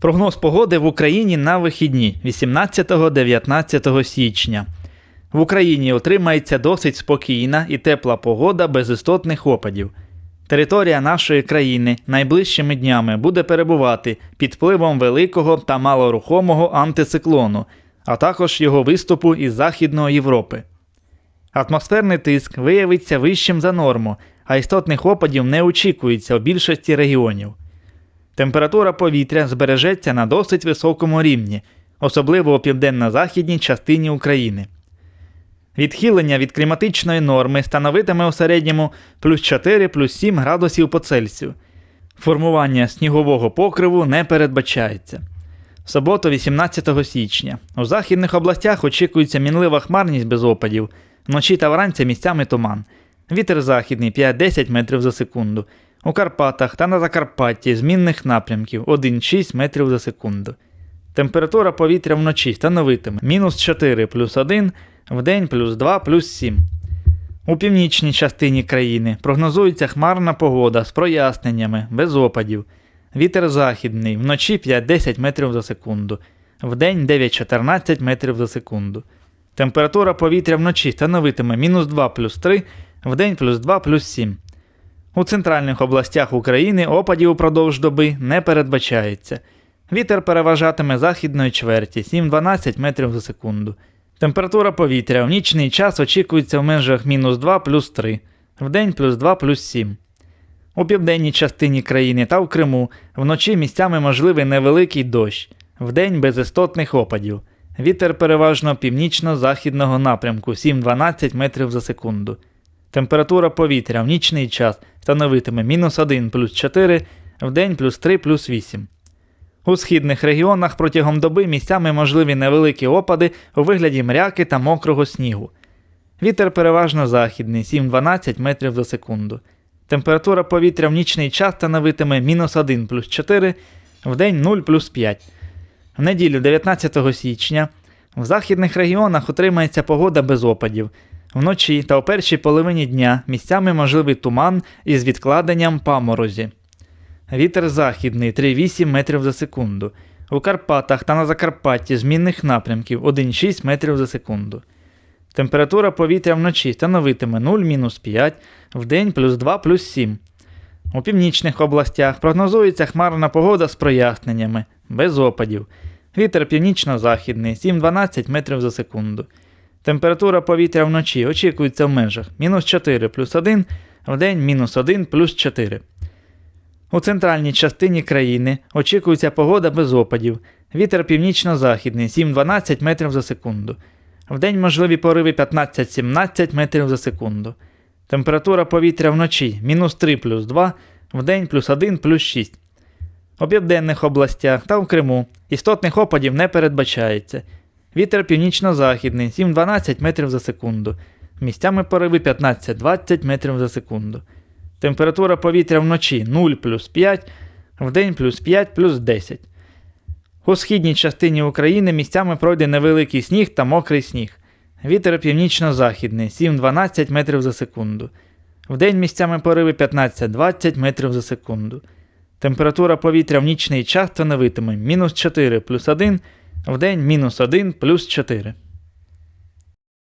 Прогноз погоди в Україні на вихідні 18-19 січня. В Україні отримається досить спокійна і тепла погода без істотних опадів. Територія нашої країни найближчими днями буде перебувати під впливом великого та малорухомого антициклону, а також його виступу із Західної Європи. Атмосферний тиск виявиться вищим за норму, а істотних опадів не очікується у більшості регіонів. Температура повітря збережеться на досить високому рівні, особливо у південно-західній частині України. Відхилення від кліматичної норми становитиме у середньому плюс 4 плюс 7 градусів по Цельсію. Формування снігового покриву не передбачається. В суботу, 18 січня. У західних областях очікується мінлива хмарність без опадів, вночі та вранці місцями туман. Вітер західний 5-10 метрів за секунду. У Карпатах та на Закарпатті змінних напрямків 1-6 метрів за секунду. Температура повітря вночі становитиме мінус 4 плюс 1, вдень плюс 2 плюс 7. У північній частині країни прогнозується хмарна погода з проясненнями, без опадів. Вітер західний, вночі 5-10 метрів за секунду, вдень 9-14 метрів за секунду. Температура повітря вночі становитиме мінус 2 плюс 3, вдень плюс 2 плюс 7. У центральних областях України опадів упродовж доби не передбачається. Вітер переважатиме західної чверті 7-12 метрів за секунду. Температура повітря в нічний час очікується в межах мінус 2 плюс 3, вдень плюс 2 плюс 7. У південній частині країни та в Криму вночі місцями можливий невеликий дощ, вдень без істотних опадів. Вітер переважно північно-західного напрямку 7-12 метрів за секунду. Температура повітря в нічний час становитиме мінус 1 плюс 4, вдень плюс 3 плюс 8. У східних регіонах протягом доби місцями можливі невеликі опади у вигляді мряки та мокрого снігу. Вітер переважно західний 7-12 метрів за секунду. Температура повітря в нічний час становитиме мінус 1 плюс 4, вдень 0 плюс 5. В неділю 19 січня в західних регіонах утримається погода без опадів. Вночі та у першій половині дня місцями можливий туман із відкладенням паморозі. Вітер західний 3,8 метрів за секунду. У Карпатах та на Закарпатті змінних напрямків 1,6 метрів за секунду. Температура повітря вночі становитиме 0-5, вдень плюс 2 плюс 7. У північних областях прогнозується хмарна погода з проясненнями, без опадів. Вітер північно-західний 7-12 метрів за секунду. Температура повітря вночі очікується в межах мінус 4 плюс 1, вдень мінус 1 плюс 4. У центральній частині країни очікується погода без опадів. Вітер північно-західний 7-12 метрів за секунду. Вдень можливі пориви 15-17 метрів за секунду. Температура повітря вночі мінус 3 плюс 2, вдень плюс 1 плюс 6. У південних областях та в Криму істотних опадів не передбачається. Вітер північно-західний 7-12 метрів за секунду. Місцями пориви 15-20 метрів за секунду. Температура повітря вночі 0 плюс 5, вдень плюс 5 плюс 10. У східній частині України місцями пройде невеликий сніг та мокрий сніг. Вітер північно-західний 7-12 метрів за секунду. Вдень місцями пориви 15-20 метрів за секунду. Температура повітря в нічний час становитиме мінус 4 плюс 1, вдень мінус 1 плюс 4.